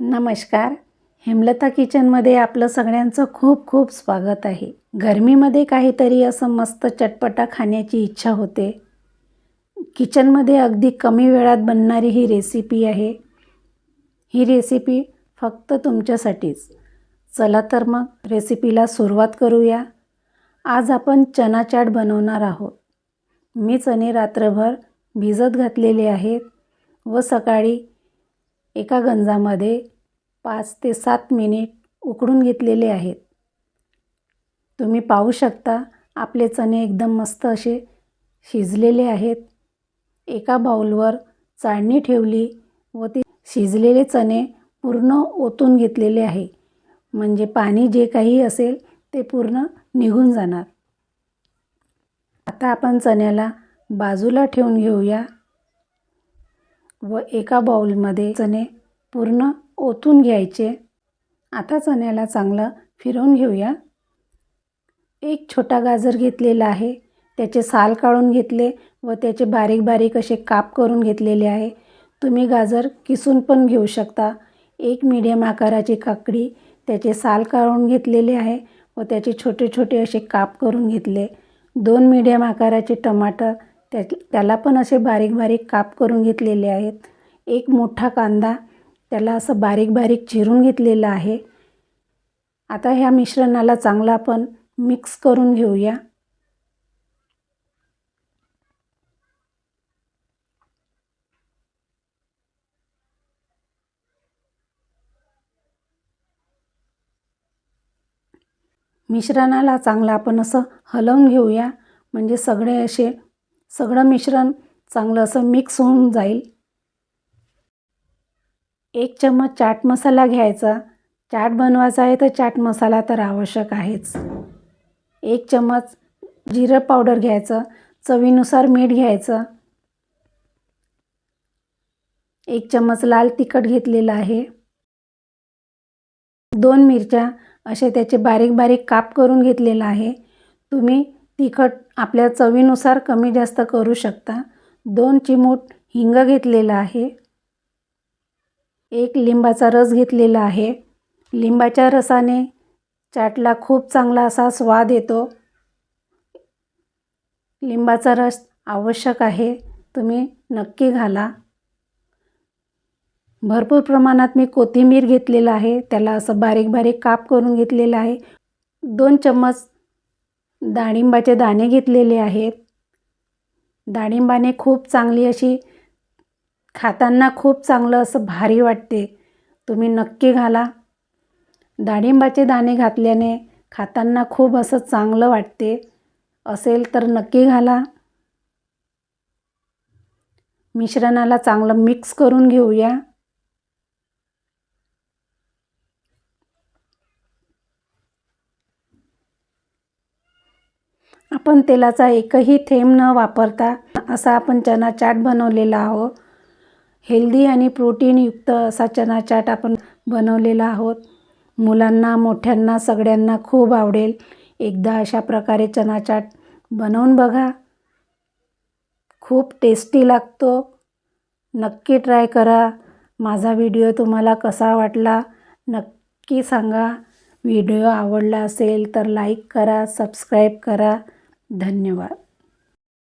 नमस्कार. हेमलता किचनमध्ये आपलं सगळ्यांचं खूप खूप स्वागत आहे. गरमीमध्ये काहीतरी असं मस्त चटपटा खाण्याची इच्छा होते. किचनमध्ये अगदी कमी वेळात बनणारी ही रेसिपी आहे. ही रेसिपी फक्त तुमच्यासाठीच. चला तर मग रेसिपीला सुरुवात करूया. आज आपण चना चाट बनवणार आहोत. मी चणे रात्रभर भिजत घातलेले आहेत व सकाळी एका गंजामध्ये पाच ते सात मिनिट उकडून घेतलेले आहेत. तुम्ही पाहू शकता आपले चणे एकदम मस्त असे शिजलेले आहेत. एका बाउलवर चाळणी ठेवली व ते शिजलेले चणे पूर्ण ओतून घेतलेले आहे. म्हणजे पाणी जे काही असेल ते पूर्ण निघून जाणार. आता आपण चण्याला बाजूला ठेवून घेऊया. व एका बाउलमध्ये चणे पूर्ण ओतून घ्यायचे. आता चण्याला चांगलं फिरवून घेऊया. एक छोटा गाजर घेतलेला आहे. त्याचे साल काढून घेतले व त्याचे बारीक बारीक असे काप करून घेतलेले आहे. तुम्ही गाजर किसून पण घेऊ शकता. एक मीडियम आकाराची काकडी त्याचे साल काढून घेतलेले आहे व त्याचे छोटे छोटे असे काप करून घेतले. दोन मीडियम आकाराचे टमाटर त्या त्याला पण असे बारीक बारीक काप करून घेतलेले आहेत. एक मोठा कांदा त्याला असं बारीक बारीक चिरून घेतलेलं आहे. आता ह्या मिश्रणाला चांगला आपण मिक्स करून घेऊया. मिश्रणाला चांगलं आपण असं हलवून घेऊया. म्हणजे सगळे असे सगळं मिश्रण चांगलं असं मिक्स होऊन जाईल. एक चम्मच चाट मसाला घ्यायचा. चाट बनवायचा आहे तर चाट मसाला तर आवश्यक आहेच. एक चम्मच जिरं पावडर घ्यायचं. चवीनुसार मीठ घ्यायचं. एक चम्मच लाल तिखट घेतलेलं आहे. दोन मिरच्या असे त्याचे बारीक बारीक काप करून घेतलेलं आहे. तुम्ही तिखट आपल्या चवीनुसार कमी जास्त करू शकता. दोन चिमूट हिंग घेतलेला आहे. एक लिंबाचा रस घेतलेला आहे. लिंबाच्या रसाने चाटला खूप चांगला असा स्वाद येतो. लिंबाचा रस आवश्यक आहे. तुम्ही नक्की घाला. भरपूर प्रमाणात मी कोथिंबीर घेतलेलं आहे. त्याला असं बारीक बारीक काप करून घेतलेलं आहे. दोन चम्मच डाळिंबाचे दाणे घेतलेले आहेत. डाळिंबाने खूप चांगली अशी खाताना खूप चांगलं असं भारी वाटते. तुम्ही नक्की घाला. डाळिंबाचे दाणे घातल्याने खाताना खूप असं चांगलं वाटते. असेल तर नक्की घाला. मिश्रणाला चांगलं मिक्स करून घेऊया. आपण तेलाचा एकही थेंब न वापरता असा आपण चना चाट बनवलेला आहोत. हेल्दी आणि प्रोटीनयुक्त असा चना चाट आपण बनवलेला आहोत. मुलांना मोठ्यांना सगळ्यांना खूप आवडेल. एकदा अशा प्रकारे चना चाट बनवून बघा. खूप टेस्टी लागतो. नक्की ट्राय करा. माझा व्हिडिओ तुम्हाला कसा वाटला नक्की सांगा. व्हिडिओ आवडला असेल तर लाईक करा सबस्क्राईब करा. धन्यवाद.